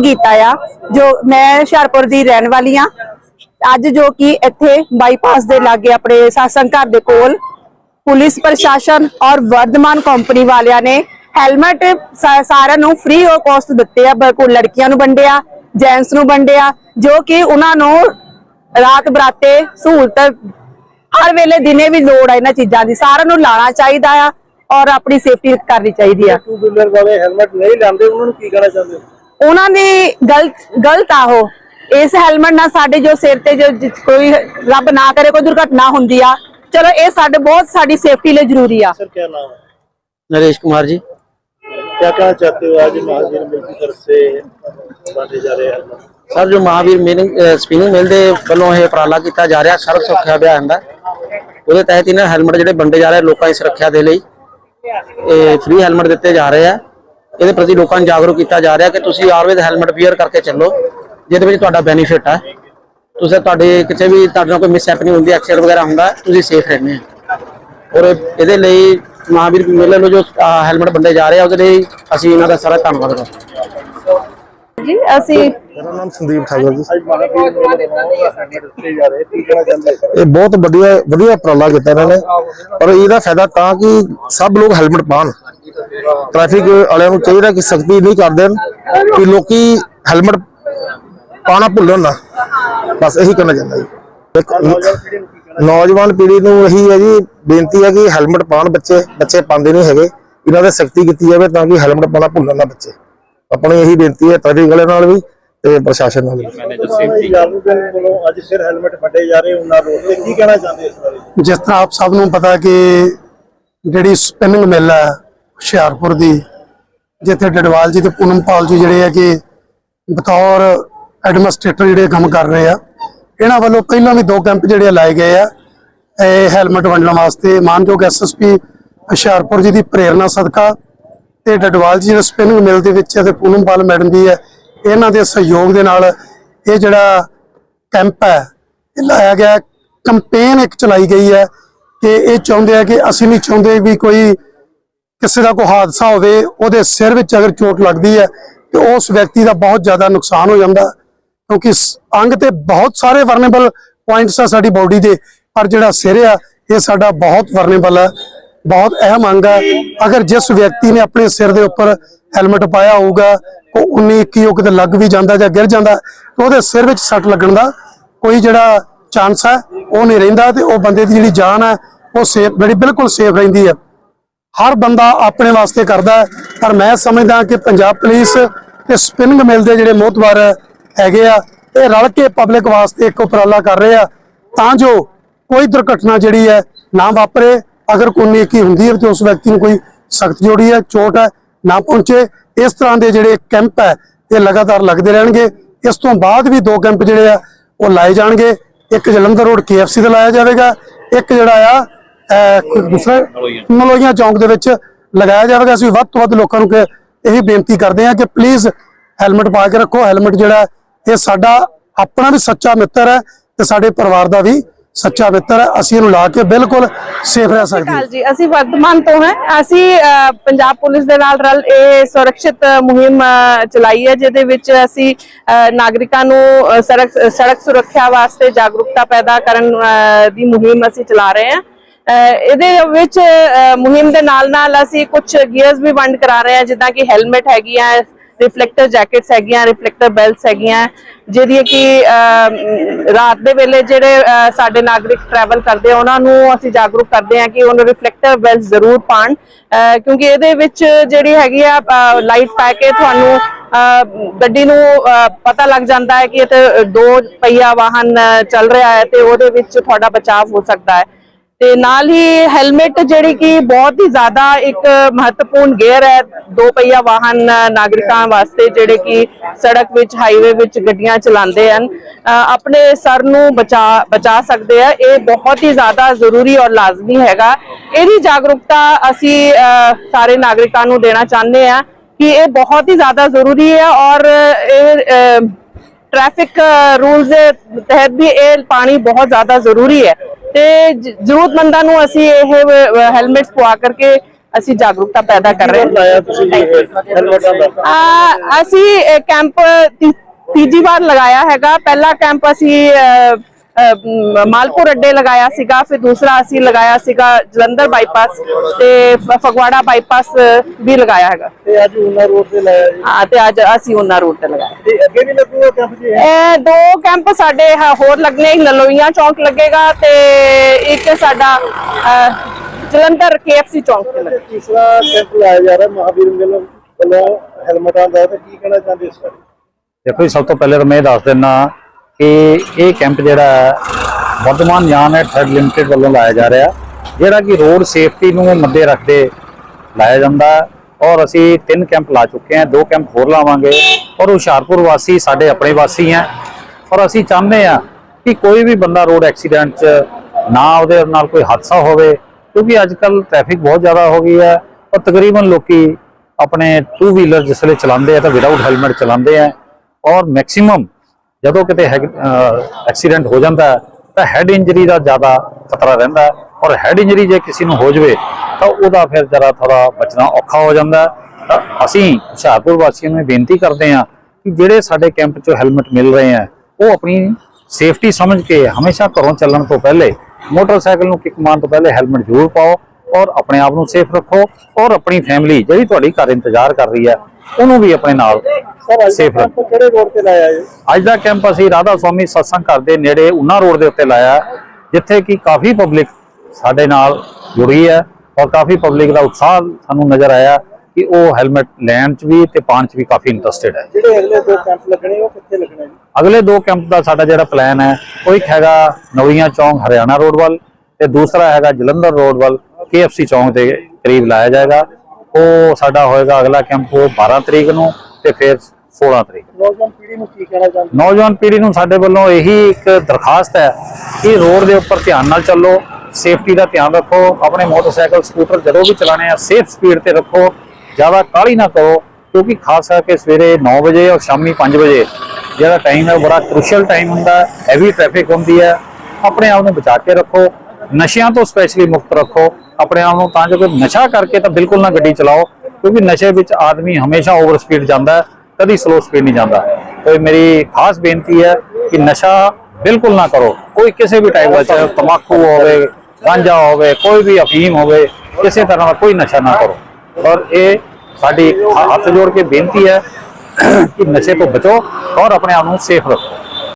ਕੀਤਾ ਆ, ਜੋ ਮੈਂ ਹੁਸ਼ਿਆਰਪੁਰ ਦੀ ਰਹਿਣ ਵਾਲੀ ਆ ਅੱਜ ਜੋ ਕਿ ਇੱਥੇ ਬਾਈਪਾਸ ਦੇ ਲਾਗੇ ਆਪਣੇ ਸਾਸੰਗ ਘਰ ਦੇ ਕੋਲ ਪੁਲਿਸ ਪ੍ਰਸ਼ਾਸਨ ਔਰ ਵਰਧਮਾਨ ਕੰਪਨੀ ਵਾਲਿਆਂ ਨੇ ਹੈਲਮਟ ਸਾਰਿਆਂ ਨੂੰ ਫ੍ਰੀ ਆਫ ਕਾਸਟ ਦਿੱਤੇ ਆ ਬ- ਲੜਕੀਆਂ ਨੂੰ ਵੰਡਿਆ ਜੈਂਟਸ ਨੂੰ ਵੰਡਿਆ, ਜੋ ਕਿ ਉਹਨਾਂ ਨੂੰ ਰਾਤ ਬਰਾਤੇ ਸਹੂਲਤ ਹਰ ਵੇਲੇ ਦਿਨੇ ਵੀ ਲੋੜ ਆ ਇਹਨਾਂ ਚੀਜ਼ਾਂ ਦੀ। ਸਾਰਿਆਂ ਨੂੰ ਲਾਣਾ ਚਾਹੀਦਾ ਆ ਔਰ ਆਪਣੀ ਸੇਫਟੀ ਕਰਨੀ ਚਾਹੀਦੀ ਆ। ਟੂ ਵੀਲਰ ਵਾਲੇ ਹੈਲਮਟ ਨਹੀਂ ਲਾਉਂਦੇ ਉਹਨਾਂ ਨੂੰ ਕੀ ਕਹਿਣਾ ਚਾਹੁੰਦੇ ਹੋ? ਉਹਨਾਂ ਦੀ ਗਲਤ ਗਲਤ ਆ ਉਹ ਇਸ ਹੈਲਮਟ ਨਾਲ ਸਾਡੇ ਜੋ ਸਿਰ ਤੇ ਜੋ ਜਿ- ਕੋਈ ਰੱਬ ਨਾ ਕਰੇ ਕੋਈ ਦੁਰਘਟਨਾ ਹੁੰਦੀ ਆ ਚਲੋ ਇਹ ਸਾਡੇ ਬਹੁਤ ਸਾਡੀ ਸੇਫਟੀ ਲਈ ਜ਼ਰੂਰੀ ਆ सर क्या नाम है नरेश कुमार जी क्या कहना चाहते हो आज महावीर मिल की तरफ से बांटे जा रहे हैं हेलमेट ਸਰ ਜੋ ਮਹਾਵੀਰ ਮੀਨਿੰਗ ਸਪਿਨਿੰਗ ਮਿਲ ਦੇ ਵੱਲੋਂ ਇਹ ਉਪਰਾਲਾ ਕੀਤਾ ਜਾ ਰਿਹਾ ਸਰਵ ਸੁਰੱਖਿਆ ਅਭਿਆਨ ਦਾ ਉਹਦੇ ਤਹਿਤ ਇਹਨਾਂ ਹੈਲਮਟ ਜਿਹੜੇ ਵੰਡੇ ਜਾ ਰਹੇ ਲੋਕਾਂ ਦੀ ਸੁਰੱਖਿਆ ਦੇ ਲਈ ਇਹ ਫ੍ਰੀ ਹੈਲਮਟ ਦਿੱਤੇ ਜਾ ਰਹੇ ਆ ਇਹਦੇ ਪ੍ਰਤੀ ਲੋਕਾਂ ਨੂੰ ਜਾਗਰੂਕ ਕੀਤਾ ਜਾ ਰਿਹਾ ਕਿ ਤੁਸੀਂ ਆਲਵੇਜ਼ ਹੈਲਮਟ ਵੀਅਰ ਕਰਕੇ ਚੱਲੋ ਜਿਹਦੇ ਵਿੱਚ ਤੁਹਾਡਾ ਬੈਨੀਫਿਟ ਹੈ ਤੁਸੀਂ ਤੁਹਾਡੇ ਕਿਤੇ ਵੀ ਤੁਹਾਡੇ ਨਾਲ ਕੋਈ ਮਿਸ ਹੈਪਨਿੰਗ ਹੁੰਦੀ ਐਕਸੀਡੈਂਟ ਵਗੈਰਾ ਹੁੰਦਾ ਤੁਸੀਂ ਸੇਫ ਰਹਿੰਦੇ ਹੋ ਔਰ ਇਹਦੇ ਲਈ ਮਹਾਵੀਰ ਮੇਲੇ ਨੂੰ ਜੋ ਹੈਲਮਟ ਬੰਦੇ ਜਾ ਰਹੇ ਆ ਉਹਦੇ ਲਈ ਅਸੀਂ ਇਹਨਾਂ ਦਾ ਸਾਰਾ ਧੰਨਵਾਦ ਕਰਦੇ ਹਾਂ। ਜੀ ਅਸੀਂ ਮੇਰਾ ਨਾਮ ਸੰਦੀਪ ਠਾਕੁਰ ਜੀ। ਇਹ ਬਹੁਤ ਵਧੀਆ ਵਧੀਆ ਪ੍ਰਾਲਾ ਕੀਤਾ ਇਹਨਾਂ ਨੇ। ਪਰ ਇਹਦਾ ਫਾਇਦਾ ਤਾਂ ਕਿ ਸਭ ਲੋਕ ਹੈਲਮਟ ਪਾਣ ਟ੍ਰੈਫਿਕ ਵਾਲਿਆਂ ਨੂੰ ਚਾਹੀਦਾ ਕਿ ਸਖਤੀ ਨਹੀਂ ਕਰ ਦੇਣ ਕਿ ਲੋਕੀ ਹੈਲਮਟ ਪਾਣਾ ਭੁੱਲਣ ਨਾ। ਬਸ ਇਹੀ ਕਹਿਣਾ ਚਾਹੁੰਦਾ ਜੀ। ਨੌਜਵਾਨ ਪੀੜ੍ਹੀ ਨੂੰ ਇਹੀ ਹੈ ਜੀ, ਬੇਨਤੀ ਹੈ ਕਿ ਹੈਲਮਟ ਪਾਣ ਬੱਚੇ ਬੱਚੇ ਪਾਉਂਦੇ ਨਹੀਂ ਹੈਗੇ। ਇਹਨਾਂ ਤੇ ਸਖਤੀ ਕੀਤੀ ਜਾਵੇ ਤਾਂ ਕਿ ਹੈਲਮਟ ਪਾਣਾ ਭੁੱਲਣ ਨਾ ਬੱਚੇ। ਆਪਣੀ ਇਹੀ ਬੇਨਤੀ ਹੈ ਟ੍ਰੈਫਿਕ ਵਾਲਿਆਂ ਨਾਲ ਵੀ ਤੇ ਪ੍ਰਸ਼ਾਸਨ ਨਾਲ ਅੱਜ ਫਿਰ ਹੈਲਮਟ ਵੱਡੇ ਜਾ ਰਹੇ ਉਹਨਾਂ ਰੋਡ ਤੇ ਕੀ ਕਹਿਣਾ ਚਾਹੁੰਦੇ ਇਸ ਬਾਰੇ ਜਿਸ ਤਰ੍ਹਾਂ ਆਪ ਸਭ ਨੂੰ ਪਤਾ ਕਿ ਜਿਹੜੀ ਸਪਿਨਿੰਗ ਮਿਲ ਹੈ ਹੁਸ਼ਿਆਰਪੁਰ ਦੀ, ਜਿੱਥੇ ਡਡਵਾਲ ਜੀ ਤੇ ਪੂਨਮ ਪਾਲ ਜੀ ਜਿਹੜੇ ਆ ਕਿ ਬਤੌਰ ਐਡਮਿਨਿਸਟ੍ਰੇਟਰ ਜਿਹੜੇ ਕੰਮ ਕਰ ਰਹੇ ਆ, ਇਹਨਾਂ ਵੱਲੋਂ ਪਹਿਲਾਂ ਵੀ ਦੋ ਕੈਂਪ ਜਿਹੜੇ ਲਾਏ ਗਏ ਆ। ਇਹ ਹੈਲਮਟ ਵੰਡਣ ਵਾਸਤੇ ਮਾਨਯੋਗ ਐਸਐਸਪੀ ਹੁਸ਼ਿਆਰਪੁਰ ਜੀ ਦੀ ਪ੍ਰੇਰਣਾ ਸਦਕਾ ਤੇ ਡਡਵਾਲ ਜੀ ਜਿਹੜੇ ਸਪਿਨਿੰਗ ਮਿਲ ਦੇ ਵਿੱਚ ਤੇ ਪੂਨਮ ਪਾਲ ਮੈਡਮ ਜੀ ਹੈ ਇਹਨਾਂ ਦੇ ਸਹਿਯੋਗ ਦੇ ਨਾਲ ਇਹ ਜਿਹੜਾ ਕੈਂਪ ਹੈ ਇਹ ਲਾਇਆ ਗਿਆ। ਕੰਪੇਨ ਇੱਕ ਚਲਾਈ ਗਈ ਹੈ ਕਿ ਇਹ ਚਾਹੁੰਦੇ ਆ ਕਿ ਅਸੀਂ ਨਹੀਂ ਚਾਹੁੰਦੇ ਵੀ ਕੋਈ ਕਿਸੇ ਦਾ ਕੋਈ ਹਾਦਸਾ ਹੋਵੇ, ਉਹਦੇ ਸਿਰ ਵਿੱਚ ਅਗਰ ਚੋਟ ਲੱਗਦੀ ਹੈ, ਤੇ ਉਸ ਵਿਅਕਤੀ ਦਾ ਬਹੁਤ ਜ਼ਿਆਦਾ ਨੁਕਸਾਨ ਹੋ ਜਾਂਦਾ। ਕਿਉਂਕਿ ਸ- ਅੰਗ ਤੇ ਬਹੁਤ ਸਾਰੇ ਵਰਨੇਬਲ ਪੁਆਇੰਟਸ ਆ ਸਾਡੀ ਬਾਡੀ ਦੇ, ਪਰ ਜਿਹੜਾ ਸਿਰ ਆ, ਇਹ ਸਾਡਾ ਬਹੁਤ ਵਰਨੇਬਲ ਹੈ ਬਹੁਤ ਅਹਿਮ ਅੰਗ ਹੈ ਅਗਰ ਜਿਸ ਵਿਅਕਤੀ ਨੇ ਆਪਣੇ ਸਿਰ ਦੇ ਉੱਪਰ ਹੈਲਮਟ ਪਾਇਆ ਹੋਊਗਾ, ਉਹ 19 21 ਉਹ ਕਿਤੇ ਲੱਗ ਵੀ ਜਾਂਦਾ ਜਾਂ ਗਿਰ ਜਾਂਦਾ ਉਹਦੇ ਸਿਰ ਵਿੱਚ ਸੱਟ ਲੱਗਣ ਦਾ ਕੋਈ ਜਿਹੜਾ ਚਾਂਸ ਹੈ ਉਹ ਨਹੀਂ ਰਹਿੰਦਾ ਤੇ ਉਹ ਬੰਦੇ ਦੀ ਜਿਹੜੀ ਜਾਨ ਹੈ ਉਹ ਸੇਫ ਜਿਹੜੀ ਬਿਲਕੁਲ ਸੇਫ ਰਹਿੰਦੀ ਹੈ ਹਰ ਬੰਦਾ ਆਪਣੇ ਵਾਸਤੇ ਕਰਦਾ ਪਰ ਮੈਂ ਸਮਝਦਾ ਕਿ ਪੰਜਾਬ ਪੁਲਿਸ ਤੇ ਸਪਿਨਿੰਗ ਮਿਲ ਦੇ ਜਿਹੜੇ ਮੋਹਤਵਾਰ ਹੈਗੇ ਆ, ਇਹ ਰਲ ਕੇ ਪਬਲਿਕ ਵਾਸਤੇ ਇੱਕ ਉਪਰਾਲਾ ਕਰ ਰਹੇ ਆ। ਤਾਂ ਜੋ ਕੋਈ ਦੁਰਘਟਨਾ ਜਿਹੜੀ ਹੈ ਨਾ ਵਾਪਰੇ। ਅਗਰ ਕੋਈ ਨੇਕੀ ਹੁੰਦੀ ਹੈ ਤੇ ਉਸ ਵਿਅਕਤੀ ਨੂੰ ਕੋਈ ਸਖਤ ਜੋੜੀ ਹੈ, ਚੋਟ ਹੈ, ਨਾ ਪਹੁੰਚੇ। ਇਸ ਤਰ੍ਹਾਂ ਦੇ ਜਿਹੜੇ ਕੈਂਪ ਹੈ, ਇਹ ਲਗਾਤਾਰ ਲੱਗਦੇ ਰਹਿਣਗੇ। ਇਸ ਤੋਂ ਬਾਅਦ ਵੀ ਦੋ ਕੈਂਪ ਜਿਹੜੇ ਆ, ਉਹ ਲਾਏ ਜਾਣਗੇ। ਇੱਕ ਜਲੰਧਰ ਰੋਡ KFC ਦਾ ਲਾਇਆ ਜਾਵੇਗਾ। ਇੱਕ ਜਿਹੜਾ ਆ ਕੋਈ ਦੂਸਰਾ ਮਲੋਈਆਂ ਚੌਂਕ ਦੇ ਵਿੱਚ ਲਗਾਇਆ ਜਾਵੇਗਾ। ਅਸੀਂ ਵੱਧ ਤੋਂ ਵੱਧ ਲੋਕਾਂ ਨੂੰ ਇਹੀ ਬੇਨਤੀ ਕਰਦੇ ਹਾਂ ਕਿ ਪਲੀਜ਼ ਹੈਲਮਟ ਪਾ ਕੇ ਰੱਖੋ। ਹੈਲਮਟ ਜਿਹੜਾ ਇਹ ਸਾਡਾ ਆਪਣਾ ਵੀ ਸੱਚਾ ਮਿੱਤਰ ਹੈ ਤੇ ਸਾਡੇ ਪਰਿਵਾਰ ਦਾ ਵੀ ਸੱਚਾ ਮਿੱਤਰ ਹੈ। ਅਸੀਂ ਇਹਨੂੰ ਲਾ ਕੇ ਬਿਲਕੁਲ ਸੇਫ ਰਹਿ ਸਕਦੇ ਹਾਂ। ਜੀ। ਅਸੀਂ ਵਰਧਮਾਨ ਤੋਂ ਹਾਂ। ਅਸੀਂ ਪੰਜਾਬ ਪੁਲਿਸ ਦੇ ਨਾਲ ਰਲ ਇਹ ਸੁਰੱਖਿਅਤ ਮੁਹਿੰਮ ਚਲਾਈ ਹੈ ਜਿਹਦੇ ਵਿੱਚ ਅਸੀਂ ਨਾਗਰਿਕਾਂ ਨੂੰ ਸੜਕ ਸੜਕ ਸੁਰੱਖਿਆ ਵਾਸਤੇ ਜਾਗਰੂਕਤਾ ਪੈਦਾ ਕਰਨ ਦੀ ਮੁਹਿੰਮ ਅਸੀਂ ਚਲਾ ਰਹੇ ਹਾਂ। ਇਹਦੇ ਵਿੱਚ ਮੁਹਿੰਮ ਦੇ ਨਾਲ ਨਾਲ ਅਸੀਂ ਕੁਝ ਗੀਅਰਸ ਵੀ ਵੰਡ ਕਰਾ ਰਹੇ ਹਾਂ, ਜਿੱਦਾਂ ਕਿ ਹੈਲਮਟ ਹੈਗੀਆਂ ਰਿਫਲੈਕਟਰ ਜੈਕਟਸ ਹੈਗੀਆਂ ਰਿਫਲੈਕਟਰ ਬੈਲਟਸ ਹੈਗੀਆਂ ਜਿਹੜੀਆਂ ਕਿ ਰਾਤ ਦੇ ਵੇਲੇ ਜਿਹੜੇ ਸਾਡੇ ਨਾਗਰਿਕ ਟਰੈਵਲ ਕਰਦੇ ਉਹਨਾਂ ਨੂੰ ਅਸੀਂ ਜਾਗਰੂਕ ਕਰਦੇ ਹਾਂ ਕਿ ਉਹਨਾਂ ਰਿਫਲੈਕਟਰ ਬੈਲਟ ਜ਼ਰੂਰ ਪਾਣ ਕਿਉਂਕਿ ਇਹਦੇ ਵਿੱਚ ਜਿਹੜੀ ਹੈਗੀ ਆ ਲਾਈਟ ਪਾ ਕੇ ਤੁਹਾਨੂੰ ਗੱਡੀ ਨੂੰ ਪਤਾ ਲੱਗ ਜਾਂਦਾ ਹੈ ਕਿ ਇਹ ਤੇ ਦੋ ਪਹੀਆ ਵਾਹਨ ਚੱਲ ਰਿਹਾ ਹੈ ਤੇ ਉਹਦੇ ਵਿੱਚ ਤੁਹਾਡਾ ਬਚਾਅ ਹੋ ਸਕਦਾ ਹੈ। ਤੇ ਨਾਲ ਹੀ ਹੈਲਮਟ ਜਿਹੜੀ ਕਿ ਬਹੁਤ ਹੀ ਜ਼ਿਆਦਾ ਇੱਕ ਮਹੱਤਵਪੂਰਨ ਗੇਅਰ ਹੈ। ਦੋ ਪਹੀਆ ਵਾਹਨ ਨਾਗਰਿਕਾਂ ਵਾਸਤੇ ਜਿਹੜੇ ਕਿ ਸੜਕ ਵਿੱਚ ਹਾਈਵੇ ਵਿੱਚ ਗੱਡੀਆਂ ਚਲਾਉਂਦੇ ਹਨ। ਆਪਣੇ ਸਰ ਨੂੰ ਬਚਾ ਬਚਾ ਸਕਦੇ ਆ। ਇਹ ਬਹੁਤ ਹੀ ਜ਼ਿਆਦਾ ਜ਼ਰੂਰੀ ਔਰ ਲਾਜ਼ਮੀ ਹੈਗਾ। ਇਹਦੀ ਜਾਗਰੂਕਤਾ ਅਸੀਂ ਸਾਰੇ ਨਾਗਰਿਕਾਂ ਨੂੰ ਦੇਣਾ ਚਾਹੁੰਦੇ ਆ ਕਿ ਇਹ ਬਹੁਤ ਹੀ ਜ਼ਿਆਦਾ ਜ਼ਰੂਰੀ ਹੈ ਔਰ ਇਹ ਟ੍ਰੈਫਿਕ ਰੂਲਸ ਦੇ ਤਹਿਤ ਵੀ ਇਹ ਪਾਣੀ ਬਹੁਤ ਜ਼ਿਆਦਾ ਜ਼ਰੂਰੀ ਹੈ। ਤੇ ਜ਼ਰੂਰਤਮੰਦਾਂ ਨੂੰ ਅਸੀਂ ਇਹ ਹੈਲਮਟਸ ਪਵਾ ਕਰਕੇ ਅਸੀਂ ਜਾਗਰੂਕਤਾ ਪੈਦਾ ਕਰ ਰਹੇ ਹਾਂ। ਅਸੀਂ ਕੈਂਪ ਤੀਜੀ ਵਾਰ ਲਗਾਇਆ ਹੈਗਾ। ਪਹਿਲਾ ਕੈਂਪ ਅਸੀਂ ਮਾਲਪੁਰ ਅੱਡੇ ਲਗਾਇਆ ਸੀਗਾ ਫਿਰ ਦੂਸਰਾ ਅਸੀਂ ਲਗਾਇਆ ਸੀਗਾ ਜਲੰਧਰ ਬਾਈਪਾਸ ਤੇ ਫਗਵਾੜਾ ਬਾਈਪਾਸ ਵੀ ਲਗਾਇਆ ਹੈਗਾ। ਤੇ ਅੱਜ ਉਹਨਾਂ ਰੋਡ ਤੇ ਲਾਇਆ ਹਾਂ ਤੇ ਅੱਜ ਅਸੀਂ ਉਹਨਾਂ ਰੋਡ ਤੇ ਲਗਾਇਆ। ਤੇ ਅੱਗੇ ਵੀ ਲੱਗੂਗਾ ਕੈਂਪ ਜੀ? ਇਹ? ਇਹ ਦੋ ਕੈਂਪ ਸਾਡੇ ਹ- ਹੋਰ ਲੱਗਨੇ ਲਲੋਈਆਂ ਚੌਂਕ ਲੱਗੇਗਾ ਤੇ ਇੱਕ ਸਾਡਾ ਜਲੰਧਰ KFC ਚੌਂਕ ਤੇ ਲੱਗੇਗਾ। ਤੀਸਰਾ ਕੈਂਪ ਲਾਇਆ ਜਾ ਰਿਹਾ ਮਹਾਵੀਰ ਵੱਲੋਂ ਵੱਲੋਂ ਹੈਲਮਟਾਂ ਦਾ ਤੇ ਕੀ ਕਹਿਣਾ ਚਾਹੁੰਦੇ ਇਸ ਬਾਰੇ? ਦੇਖੋ ਜੀ ਸਭ ਤੋਂ ਪਹਿਲੇ ਤਾਂ ਮੈਂ ਦੱਸ ਦਿੰਨਾ ਕਿ ਇਹ ਕੈਂਪ ਜਿਹੜਾ ਹੈ, ਵਰਤਮਾਨ ਯਾਨ ਹੈ ਥਰਡ ਲਿਮਟਿਡ ਵੱਲੋਂ ਲਾਇਆ ਜਾ ਰਿਹਾ। ਜਿਹੜਾ ਕਿ ਰੋਡ ਸੇਫਟੀ ਨੂੰ ਮੱਦੇ ਰੱਖਦੇ ਲਾਇਆ ਜਾਂਦਾ ਔਰ ਅਸੀਂ ਤਿੰਨ ਕੈਂਪ ਲਾ ਚੁੱਕੇ ਹਾਂ। ਦੋ ਕੈਂਪ ਹੋਰ ਲਾਵਾਂਗੇ ਔਰ ਹੁਸ਼ਿਆਰਪੁਰ ਵਾਸੀ ਸਾਡੇ ਆਪਣੇ ਵਾਸੀ ਹੈ। ਔਰ ਅਸੀਂ ਚਾਹੁੰਦੇ ਹਾਂ ਕਿ ਕੋਈ ਵੀ ਬੰਦਾ ਰੋਡ ਐਕਸੀਡੈਂਟ 'ਚ ਨਾ ਉਹਦੇ ਨਾਲ ਕੋਈ ਹਾਦਸਾ ਹੋਵੇ ਕਿਉਂਕਿ ਅੱਜ ਕੱਲ ਟ੍ਰੈਫਿਕ ਬਹੁਤ ਜ਼ਿਆਦਾ ਹੋ ਗਈ ਹੈ ਔਰ ਤਕਰੀਬਨ ਲੋਕੀ ਆਪਣੇ ਟੂ ਵੀਲਰ ਜਿਸ ਵੇਲੇ ਚਲਾਉਂਦੇ ਆ ਤਾਂ ਵਿਦਆਊਟ ਹੈਲਮਟ ਚਲਾਉਂਦੇ ਆ ਔਰ ਮੈਕਸਿਮਮ ਜਦੋਂ ਕਿਤੇ ਐਕਸੀਡੈਂਟ ਹੋ ਜਾਂਦਾ ਤਾਂ ਹੈਡ ਇੰਜਰੀ ਦਾ ਜ਼ਿਆਦਾ ਖਤਰਾ ਰਹਿੰਦਾ ਔਰ ਹੈਡ ਇੰਜਰੀ ਜੇ ਕਿਸੇ ਨੂੰ ਹੋ ਜਵੇ, ਤਾਂ ਉਹਦਾ ਫਿਰ ਜਰਾ ਥੋੜਾ ਬਚਣਾ ਔਖਾ ਹੋ ਜਾਂਦਾ ਤਾਂ ਅਸੀਂ ਹੁਸ਼ਿਆਰਪੁਰ ਵਾਸੀਆਂ ਨੂੰ ਇਹ ਬੇਨਤੀ ਕਰਦੇ ਹਾਂ ਕਿ ਜਿਹੜੇ ਸਾਡੇ ਕੈਂਪ 'ਚੋਂ ਹੈਲਮਟ ਮਿਲ ਰਹੇ ਆ ਉਹ ਆਪਣੀ ਸੇਫਟੀ ਸਮਝ ਕੇ ਹਮੇਸ਼ਾ ਘਰੋਂ ਚੱਲਣ ਤੋਂ ਪਹਿਲੇ ਮੋਟਰਸਾਈਕਲ ਨੂੰ ਕਿੱਕ ਮਾਰਨ ਤੋਂ ਪਹਿਲੇ ਹੈਲਮਟ ਜ਼ਰੂਰ ਪਾਓ। ਔਰ ਆਪਣੇ ਆਪ ਨੂੰ ਸੇਫ ਰੱਖੋ ਔਰ ਆਪਣੀ ਫੈਮਿਲੀ ਜਿਹੜੀ ਤੁਹਾਡੀ ਘਰ ਇੰਤਜ਼ਾਰ ਕਰ ਰਹੀ ਹੈ ਉਹਨੂੰ ਵੀ ਆਪਣੇ ਨਾਲ ਸੇਫ ਰੱਖੋ। ਕੈਂਪ ਕਿਹੜੇ ਰੋਡ ਤੇ ਲਾਇਆ ਜੀ ਅੱਜ ਦਾ ਕੈਂਪ ਅਸੀਂ ਰਾਧਾ ਸਵਾਮੀ ਸਤਸੰਗ ਘਰ ਦੇ ਨੇੜੇ ਉਨਾ ਰੋਡ ਦੇ ਉੱਤੇ ਲਾਇਆ ਜਿੱਥੇ ਕਿ ਕਾਫੀ ਪਬਲਿਕ ਸਾਡੇ ਨਾਲ ਜੁੜੀ ਹੈ ਔਰ ਕਾਫੀ ਪਬਲਿਕ ਦਾ ਉਤਸ਼ਾਹ ਸਾਨੂੰ ਨਜ਼ਰ ਆਇਆ ਕਿ ਉਹ ਹੈਲਮਟ ਲੈਣ 'ਚ ਵੀ ਤੇ ਪਾਉਣ 'ਚ ਵੀ ਕਾਫੀ ਇੰਟਰਸਟਿਡ ਹੈ। ਜਿਹੜੇ ਅਗਲੇ ਦੋ ਕੈਂਪ ਲੱਗਣੇ ਉਹ ਕਿੱਥੇ ਲੱਗਣੇ ਜੀ? ਅਗਲੇ ਦੋ ਕੈਂਪ ਦਾ ਸਾਡਾ ਜਿਹੜਾ ਪਲਾਨ ਹੈ ਉਹ ਇੱਕ ਹੈਗਾ ਨਵੀਆਂ ਚੌਂਕ ਹਰਿਆਣਾ ਰੋਡ ਵੱਲ ਤੇ ਦੂਸਰਾ ਹੈਗਾ ਜਲੰਧਰ ਰੋਡ ਵੱਲ। KFC ਚੌਂਕ ਦੇ ਕਰੀਬ ਲਾਇਆ ਜਾਏਗਾ। ਉਹ ਸਾਡਾ ਹੋਏਗਾ ਅਗਲਾ ਕੈਂਪ ਉਹ 12 ਤਰੀਕ ਨੂੰ ਤੇ ਫਿਰ 16 ਤਰੀਕ। ਨੌਜਵਾਨ ਪੀੜ੍ਹੀ ਨੂੰ ਕੀ ਕਹਿਣਾ ਚਾਹੁੰਦੇ? ਨੌਜਵਾਨ ਪੀੜ੍ਹੀ ਨੂੰ ਸਾਡੇ ਵੱਲੋਂ ਇਹੀ ਇੱਕ ਦਰਖਾਸਤ ਹੈ ਕਿ ਰੋਡ ਦੇ ਉੱਪਰ ਧਿਆਨ ਨਾਲ ਚੱਲੋ ਸੇਫਟੀ ਦਾ ਧਿਆਨ ਰੱਖੋ ਆਪਣੇ ਮੋਟਰਸਾਈਕਲ ਸਕੂਟਰ ਜਦੋਂ ਵੀ ਚਲਾਣੇ ਆ ਸੇਫ ਸਪੀਡ ਤੇ ਰੱਖੋ ਜ਼ਿਆਦਾ ਕਾਹਲੀ ਨਾ ਕਰੋ ਕਿਉਂਕਿ ਖਾਸ ਕਰਕੇ ਸਵੇਰੇ 9 ਵਜੇ ਔਰ ਸ਼ਾਮੀ 5 ਵਜੇ ਜਿਹੜਾ ਟਾਈਮ ਹੈ ਬੜਾ ਕ੍ਰੂਸ਼ੀਅਲ ਟਾਈਮ ਹੁੰਦਾ ਹੈ ਹੈਵੀ ਟ੍ਰੈਫਿਕ ਹੁੰਦੀ ਹੈ ਆਪਣੇ ਆਪ ਨੂੰ ਬਚਾ ਕੇ ਰੱਖੋ। ਨਸ਼ਿਆਂ ਤੋਂ ਸਪੈਸ਼ਲੀ ਮੁਕਤ ਰੱਖੋ। ਆਪਣੇ ਆਪ ਨੂੰ ਤਾਂ ਜੋ ਕੋਈ ਨਸ਼ਾ ਕਰਕੇ ਤਾਂ ਬਿਲਕੁਲ ਨਾ ਗੱਡੀ ਚਲਾਓ, ਕਿਉਂਕਿ ਨਸ਼ੇ ਵਿੱਚ ਆਦਮੀ ਹਮੇਸ਼ਾ ਓਵਰ ਸਪੀਡ ਜਾਂਦਾ ਹੈ, ਕਦੀ ਸਲੋ ਸਪੀਡ ਨਹੀਂ ਜਾਂਦਾ। ਤੇ ਮੇਰੀ ਖਾਸ ਬੇਨਤੀ ਹੈ ਕਿ ਨਸ਼ਾ ਬਿਲਕੁਲ ਨਾ ਕਰੋ। ਕੋਈ ਕਿਸੇ ਵੀ ਟਾਈਪ ਦਾ ਚਾਹੇ ਤਮਾਕੂ ਹੋਵੇ, ਗਾਂਜਾ ਹੋਵੇ, ਕੋਈ ਵੀ ਅਫੀਮ ਹੋਵੇ, ਕਿਸੇ ਤਰ੍ਹਾਂ ਦਾ ਕੋਈ ਨਸ਼ਾ ਨਾ ਕਰੋ। ਔਰ ਇਹ ਸਾਡੀ ਹ- ਹੱਥ ਜੋੜ ਕੇ ਬੇਨਤੀ ਹੈ ਕਿ ਨਸ਼ੇ ਤੋਂ ਬਚੋ ਔਰ ਆਪਣੇ ਆਪ ਨੂੰ ਸੇਫ ਰੱਖੋ।